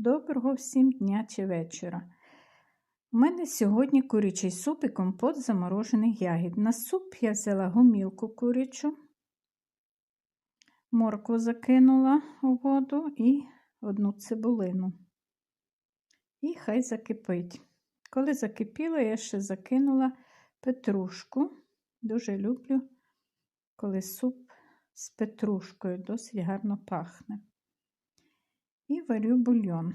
Доброго всім дня чи вечора. У мене сьогодні курячий суп і компот з заморожених ягід. На суп я взяла гумілку курячу, моркву закинула у воду і одну цибулину. І хай закипить. Коли закипіло, я ще закинула петрушку. Дуже люблю, коли суп з петрушкою досить гарно пахне і варю бульйон.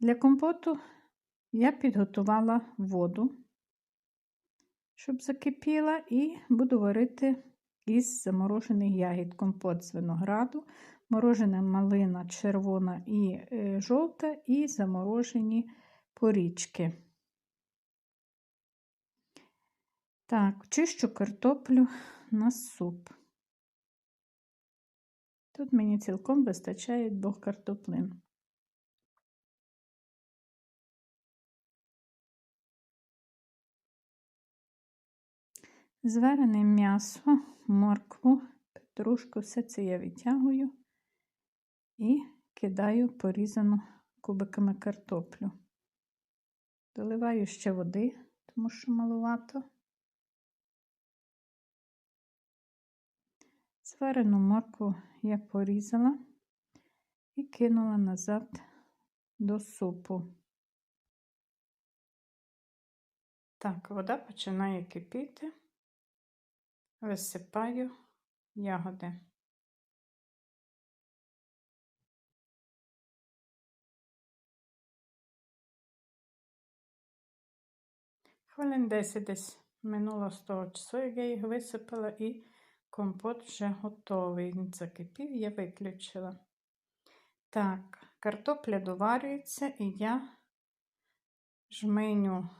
Для компоту я підготувала воду, щоб закипіла, і буду варити із заморожених ягід компот з винограду, морожена малина червона і е, жовта, і заморожені порічки. Так, чищу картоплю на суп. Тут мені цілком вистачає двох картоплин. Зварене м'ясо, моркву, петрушку, все це я відтягую і кидаю порізану кубиками картоплю. Доливаю ще води, тому що малувато. Зварену моркву я порізала і кинула назад до супу. Так, вода починає кипіти, висипаю ягоди. Хвилин 10 десь минуло з того часу, як я їх висипала і Компот вже готовий. Він закипів, я виключила. Так, картопля доварюється, і я жменю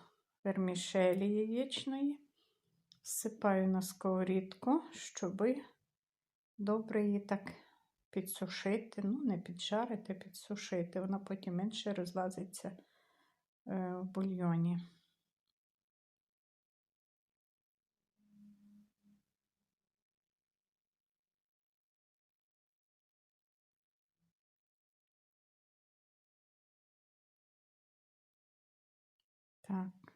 вермішелі яєчної, всипаю на сковорідку, щоб добре її так підсушити, ну, не піджарити, підсушити. Вона потім менше розлазиться е, в бульйоні. Так,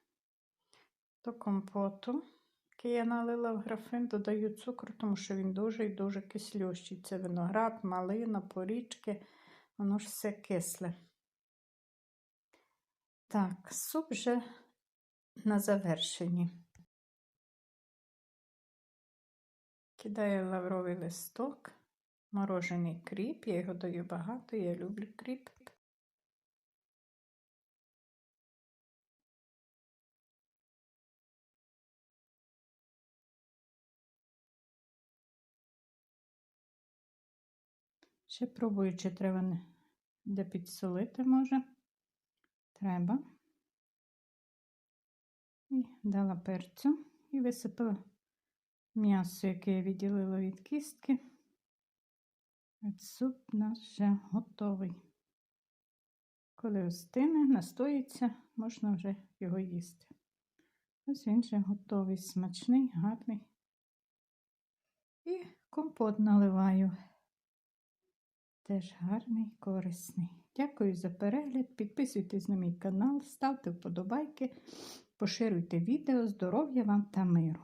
до компоту, який я налила в графин, додаю цукру, тому що він дуже і дуже кислющий. Це виноград, малина, порічки, воно ж все кисле. Так, суп вже на завершенні. Кидаю лавровий листок, морожений кріп, я його даю багато, я люблю кріп. Ще пробую, чи треба де підсолити може. Треба. І дала перцю і висипала м'ясо, яке я відділила від кістки. Суп наш вже готовий. Коли остине, настоїться, можна вже його їсти. Ось він вже готовий, смачний, гарний. І компот наливаю. Теж гарний, корисний. Дякую за перегляд. Підписуйтесь на мій канал, ставте вподобайки, поширюйте відео. Здоров'я вам та миру!